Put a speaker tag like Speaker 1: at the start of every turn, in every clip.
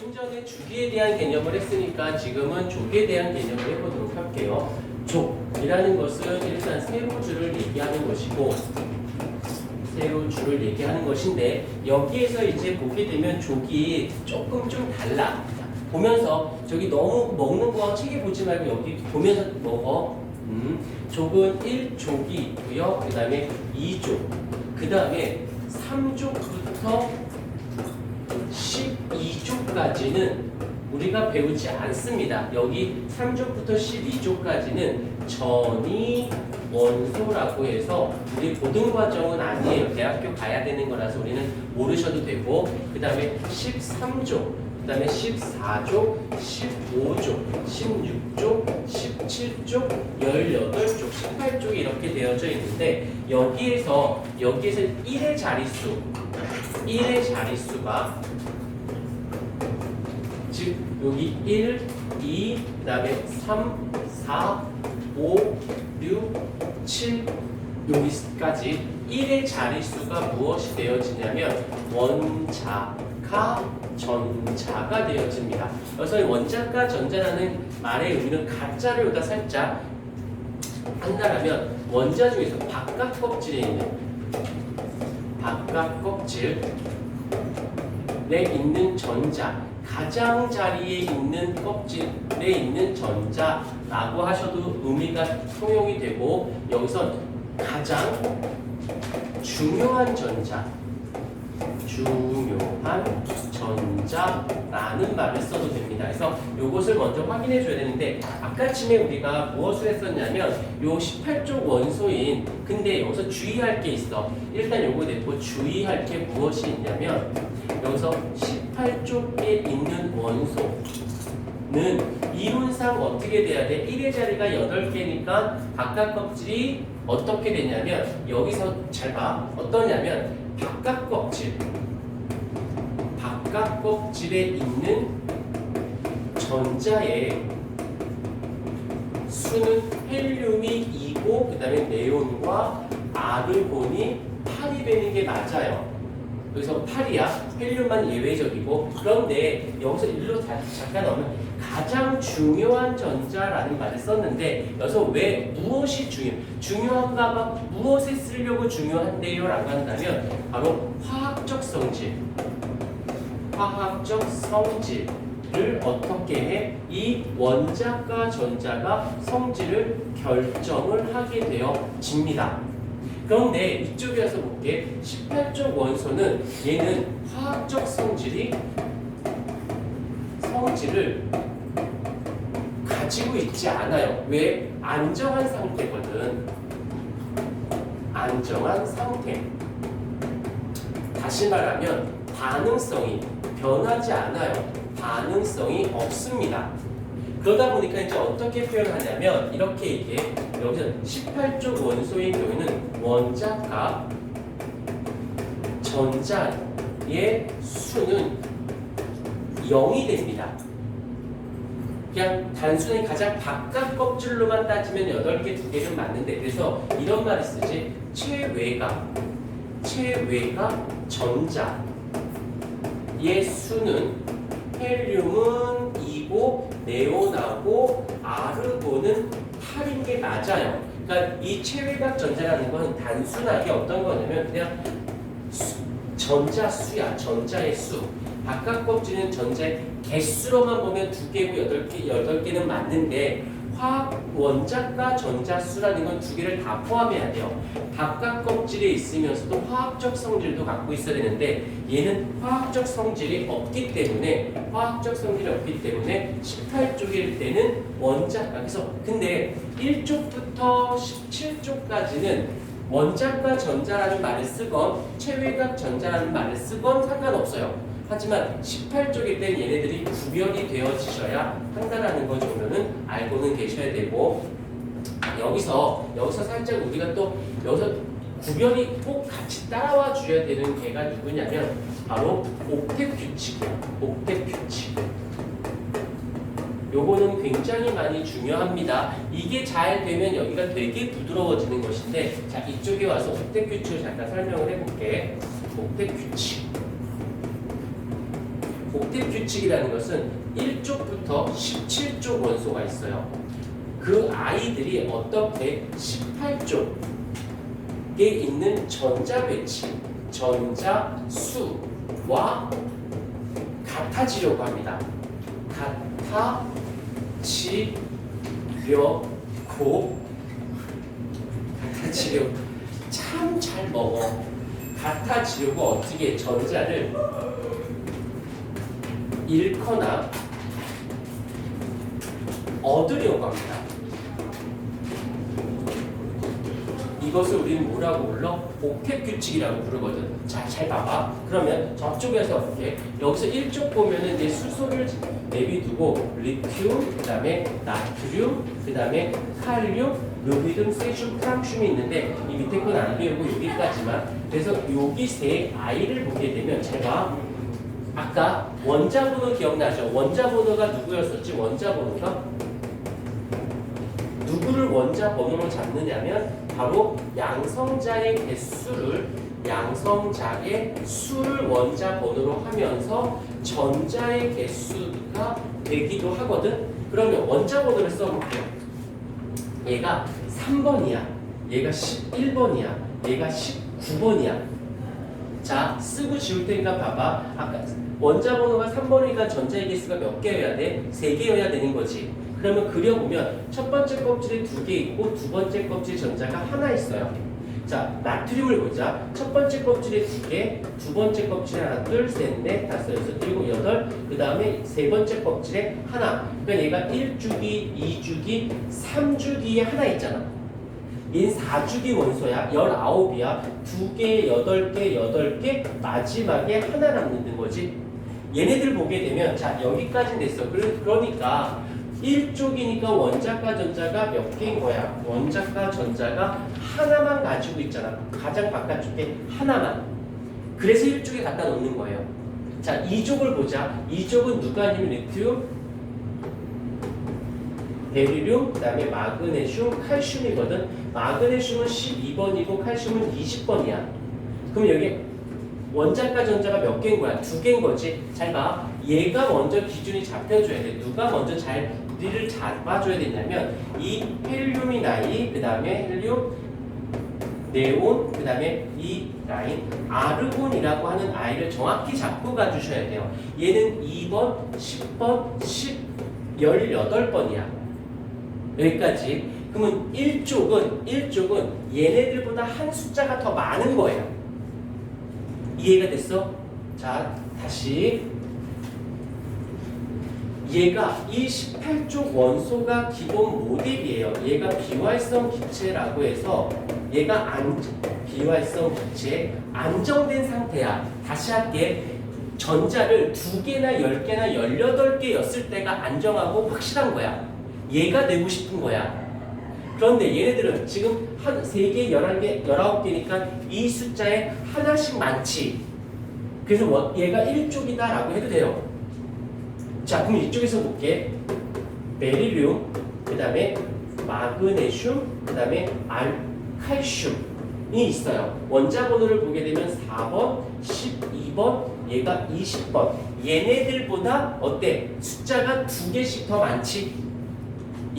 Speaker 1: 좀 전에 주기에 대한 개념을 했으니까 지금은 족에 대한 개념을 해보도록 할게요. 족이라는 것은 일단 세로 줄을 얘기하는 것이고 세로 줄을 얘기하는 것인데 여기에서 이제 보게 되면 족이 조금 좀 달라. 자, 보면서 저기 너무 먹는 거 책에 보지 말고 여기 보면서 먹어. 음, 족은 1족이 있고요. 그 다음에 2족. 그 다음에 3족부터 12조까지는 우리가 배우지 않습니다. 여기 3조부터 12조까지는 전이 원소라고 해서 우리 고등과정은 아니에요. 대학교 가야 되는 거라서 우리는 모르셔도 되고 그 다음에 13조 그 다음에 14조, 15조, 16조, 17조, 18조, 18쪽이 이렇게 되어져 있는데 여기에서 여기에서 1의 자릿수 1의 자릿수가 즉 여기 1, 2, 그 다음에 3, 4, 5, 6, 7 여기까지 1의 자릿수가 무엇이 되어지냐면 원자가 전자가 되어집니다. 그래서 원자가 전자라는 말의 의미는 가짜를 여기다 살짝 한다라면 원자 중에서 바깥 껍질에 있는 바깥 껍질에 있는 전자 가장 자리에 있는 껍질에 있는 전자라고 하셔도 의미가 통용이 되고 여기서 가장 중요한 전자 중요한 전자라는 말을 써도 됩니다. 그래서 이것을 먼저 확인해 줘야 되는데 아까쯤에 우리가 무엇을 했었냐면 요 18쪽 원소인 근데 여기서 주의할 게 있어. 일단 요거 내고 주의할 게 무엇이 있냐면 여기서 18쪽에 있는 원소 는 이론상 어떻게 돼야 돼? 1의 자리가 8개니까 바깥 껍질이 어떻게 되냐면 여기서 잘 봐. 어떠냐면 바깥 껍질 바깥 껍질에 있는 전자의 수는 헬륨이 2고 그 다음에 네온과 아르곤이 8이 되는 게 맞아요. 여기서 8이야. 헬륨만 예외적이고 그런데 여기서 일로 다- 잠깐 오면 가장 중요한 전자라는 말을 썼는데 여기서 왜 무엇이 중요? 중요한가 봐. 무엇에 쓰려고 중요한데요? 라고 한다면 바로 화학적 성질. 화학적 성질을 어떻게 해? 이 원자과 전자가 성질을 결정을 하게 되어집니다. 그런데 이쪽에 와서 볼게. 18쪽 원소는 얘는 화학적 성질이 성질을 가지고 있지 않아요. 왜? 안정한 상태거든. 안정한 상태. 다시 말하면 반응성이 변하지 않아요. 반응성이 없습니다. 그러다 보니까 이제 어떻게 표현하냐면 이렇게 얘기해. 여기서 18쪽 원소의 경우에는 원자과 전자의 수는 0이 됩니다. 그냥 단순히 가장 바깥 껍질로만 따지면 8개, 2개는 맞는데 그래서 이런 말을 쓰지 최외가 최외가 전자 의 수는 헬륨은 2고 네온하고 아르곤은 8인 게 맞아요. 그러니까 이 최외각 전자라는 건 단순하게 어떤 거냐면 그냥 수, 전자 수야, 전자의 수. 바깥 껍질은 전자의 개수로만 보면 두 개고 여덟 개, 여덟 개는 맞는데 화학 원자과 전자 수라는 건 두 개를 다 포함해야 돼요. 바깥 껍질에 있으면서도 화학적 성질도 갖고 있어야 되는데 얘는 화학적 성질이 없기 때문에 화학적 성질이 없기 때문에 18쪽일 때는 원자과 그래서 근데 1쪽부터 17쪽까지는 원자과 전자라는 말을 쓰건 최외각 전자라는 말을 쓰건 상관없어요. 하지만 18쪽일 땐 얘네들이 구별이 되어지셔야 한다라는 거 정도는 알고는 계셔야 되고 여기서 여기서 살짝 우리가 또 여기서 구별이 꼭 같이 따라와 줘야 되는 개가 누구냐면 바로 옥텟 규칙이야. 옥텟 규칙. 요거는 굉장히 많이 중요합니다. 이게 잘 되면 여기가 되게 부드러워지는 것인데 자 이쪽에 와서 옥텟 규칙을 잠깐 설명을 해볼게. 옥텟 규칙. 옥텟 규칙이라는 것은 1쪽부터 17쪽 원소가 있어요. 그 아이들이 어떻게 18쪽에 있는 전자 배치, 전자 수와 같아지려고 합니다. 같아지려고 같아지려고 참 잘 먹어. 같아지려고 어떻게 전자를 잃거나 얻으려고 합니다. 이것을 우리는 뭐라고 불러? 옥텟 규칙이라고 부르거든. 자, 잘 봐봐. 그러면 저쪽에서 어떻게? 여기서 1쪽 보면은 이제 수소를 내비두고 리튬, 그 다음에 나트륨, 그 다음에 칼륨, 르비듬, 세슘, 프랑슘이 있는데 이 밑에 건 안 배우고 여기까지만. 그래서 여기 세 아이를 보게 되면 잘 봐. 아까 원자 번호 기억나죠? 원자 번호가 누구였었지? 원자 번호가 누구를 원자 번호로 잡느냐면 바로 양성자의 개수를 양성자의 수를 원자 번호로 하면서 전자의 개수가 되기도 하거든. 그러면 원자 번호를 써볼게요. 얘가 3번이야. 얘가 11번이야. 얘가 19번이야. 자, 쓰고 지울 테니까 봐봐. 아까 원자 번호가 3번이니까 전자의 개수가 몇 개여야 돼? 3개여야 되는 거지. 그러면 그려보면 첫 번째 껍질에 두 개 있고 두 번째 껍질 전자가 하나 있어요. 자, 나트륨을 보자. 첫 번째 껍질에 두 개, 두 번째 껍질에 하나, 둘, 셋, 넷, 다섯, 여섯, 일곱, 여덟, 그 다음에 세 번째 껍질에 하나. 그러니까 얘가 1주기, 2주기, 3주기에 하나 있잖아. 얘는 4주기 원소야. 19이야. 2개, 8개, 8개, 마지막에 하나 남는 거지. 얘네들 보게 되면, 자, 여기까지 됐어. 그러- 그러니까 1쪽이니까 원자과 전자가 몇 개인 거야? 원자과 전자가 하나만 가지고 있잖아. 가장 바깥쪽에 하나만. 그래서 1쪽에 갖다 놓는 거예요. 자, 2쪽을 보자. 2쪽은 누가 아니면 리튬, 베리륨, 그 다음에 마그네슘, 칼슘이거든. 마그네슘은 12번이고 칼슘은 20번이야. 그럼 여기 원자과 전자가 몇 개인 거야? 두 개인 거지. 잘 봐. 얘가 먼저 기준이 잡혀줘야 돼. 누가 먼저 잘 우리를 잡아줘야 되냐면 이 헬륨이 나이, 그 다음에 헬륨, 네온, 그 다음에 이 라인 아르곤이라고 하는 아이를 정확히 잡고 가주셔야 돼요. 얘는 2번, 10번, 10, 18번이야. 여기까지. 그러면 1쪽은 1쪽은 얘네들보다 한 숫자가 더 많은 거예요. 이해가 됐어? 자, 다시 얘가 이 18쪽 원소가 기본 모델이에요. 얘가 비활성 기체라고 해서 얘가 안 비활성 기체 안정된 상태야. 다시 할게. 전자를 두 개나 열 개나 열여덟 개였을 때가 안정하고 확실한 거야. 얘가 되고 싶은 거야. 그런데 얘네들은 지금 한세 개, 열한 개, 열아홉 개니까 이 숫자에 하나씩 많지. 그래서 원- 얘가 1쪽이다 라고 해도 돼요. 자, 그럼 이쪽에서 볼게. 베릴륨, 그 다음에 마그네슘, 그 다음에 알, 칼슘이 있어요. 원자 번호를 보게 되면 4번, 12번, 얘가 20번. 얘네들보다 어때? 숫자가 두 개씩 더 많지?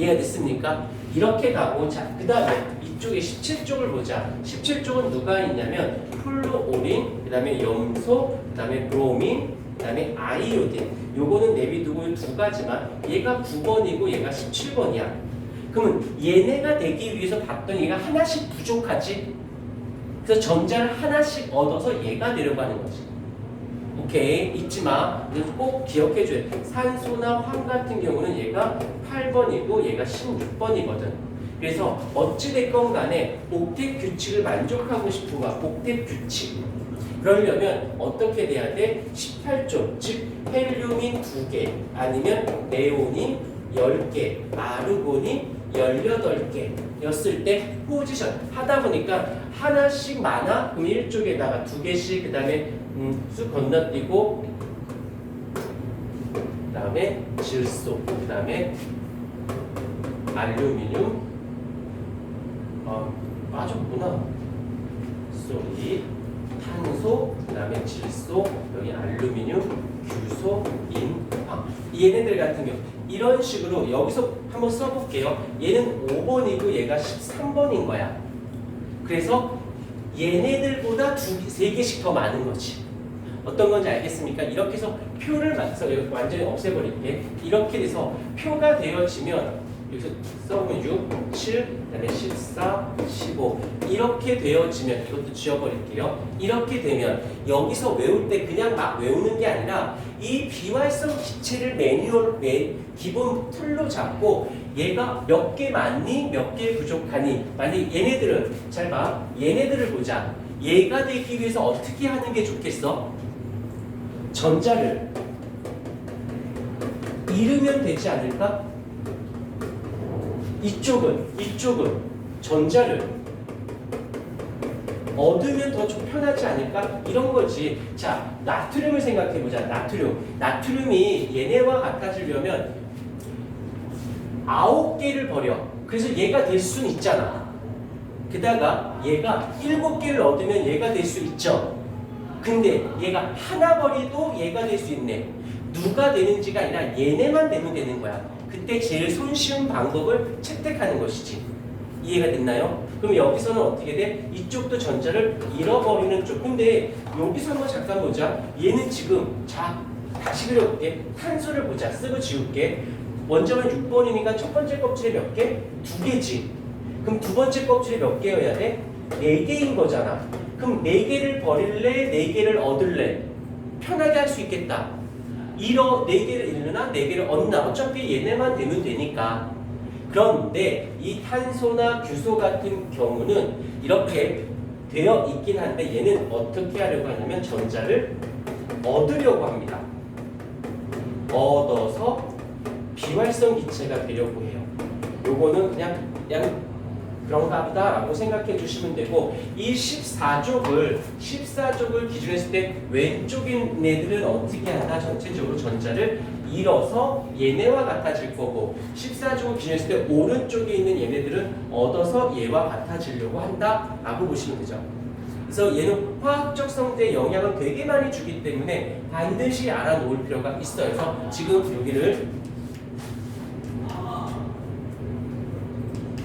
Speaker 1: 이해가 됐습니까? 이렇게 가고, 자, 그 다음에 이쪽에 17쪽을 보자. 17쪽은 누가 있냐면, 플루오린, 그 다음에 염소, 그 다음에 브로민, 그 다음에 아이오딘. 요거는 내비두고 두 가지만, 얘가 9번이고 얘가 17번이야. 그러면 얘네가 되기 위해서 봤더니 얘가 하나씩 부족하지? 그래서 전자를 하나씩 얻어서 얘가 되려고 하는 거지. 오케이 잊지 마. 꼭 기억해 줘야 돼. 산소나 황 같은 경우는 얘가 8번이고 얘가 16번이거든. 그래서 어찌 됐건 간에 옥텟 규칙을 만족하고 싶은 거야. 옥텟 규칙. 그러려면 어떻게 돼야 돼? 18조, 즉 헬륨이 2개, 아니면 네온이 10개, 아르곤이 18개 였을 때 포지션 하다 보니까 하나씩 많아? 그럼 1쪽에다가 두 개씩 그 다음에 음, 쑥 건너뛰고 그 다음에 질소, 그 다음에 알루미늄 어, 빠졌구나 쏘리 탄소, 그 다음에 질소, 여기 알루미늄, 규소, 인, 황. 얘네들 같은 경우 이런 식으로 여기서 한번 써볼게요. 얘는 5번이고 얘가 13번인 거야. 그래서 얘네들보다 두, 개- 세 개씩 더 많은 거지. 어떤 건지 알겠습니까? 이렇게 해서 표를 여기 완전히 없애버릴게. 이렇게 돼서 표가 되어지면 여기서 써보면 6, 7, 그다음에 14, 15 이렇게 되어지면 이것도 지워버릴게요. 이렇게 되면 여기서 외울 때 그냥 막 외우는 게 아니라 이 비활성 기체를 매뉴얼 매, 기본 틀로 잡고 얘가 몇 개 많니 몇 개 부족하니 만약 얘네들은 잘 봐. 얘네들을 보자. 얘가 되기 위해서 어떻게 하는 게 좋겠어? 전자를 잃으면 되지 않을까? 이쪽은 이쪽은 전자를 얻으면 더좀 편하지 않을까? 이런 거지. 자, 나트륨을 생각해 보자. 나트륨. 나트륨이 얘네와 같아지려면 아홉 개를 버려. 그래서 얘가 될 수는 있잖아. 게다가 얘가 일곱 개를 얻으면 얘가 될 수 있죠. 근데 얘가 하나 버리도 얘가 될 수 있네. 누가 되는지가 아니라 얘네만 되면 되는 거야. 그때 제일 손쉬운 방법을 채택하는 것이지. 이해가 됐나요? 그럼 여기서는 어떻게 돼? 이쪽도 전자를 잃어버리는 쪽. 근데 여기서 한번 잠깐 보자. 얘는 지금 자 다시 그려볼게. 탄소를 보자. 쓰고 지울게. 원점은 6번이니까 첫 번째 껍질에 몇 개? 두 개지. 그럼 두 번째 껍질에 몇 개여야 돼? 네 개인 거잖아. 그럼 네 개를 버릴래? 네 개를 얻을래? 편하게 할 수 있겠다. 잃어 네 개를 잃느나 네 개를 얻나 어차피 얘네만 되면 되니까. 그런데 이 탄소나 규소 같은 경우는 이렇게 되어 있긴 한데 얘는 어떻게 하려고 하냐면 전자를 얻으려고 합니다. 얻어서 비활성 기체가 되려고 해요. 요거는 그냥 그냥 그런가 보다라고 생각해 주시면 되고 이 14족을 14족을 기준으로 했을 때 왼쪽인 애들은 어떻게 한다? 전체적으로 전자를 잃어서 얘네와 같아질 거고 14족을 기준으로 했을 때 오른쪽에 있는 얘네들은 얻어서 얘와 같아지려고 한다라고 보시면 되죠. 그래서 얘는 화학적 성대에 영향을 되게 많이 주기 때문에 반드시 알아놓을 필요가 있어요. 그래서 지금 여기를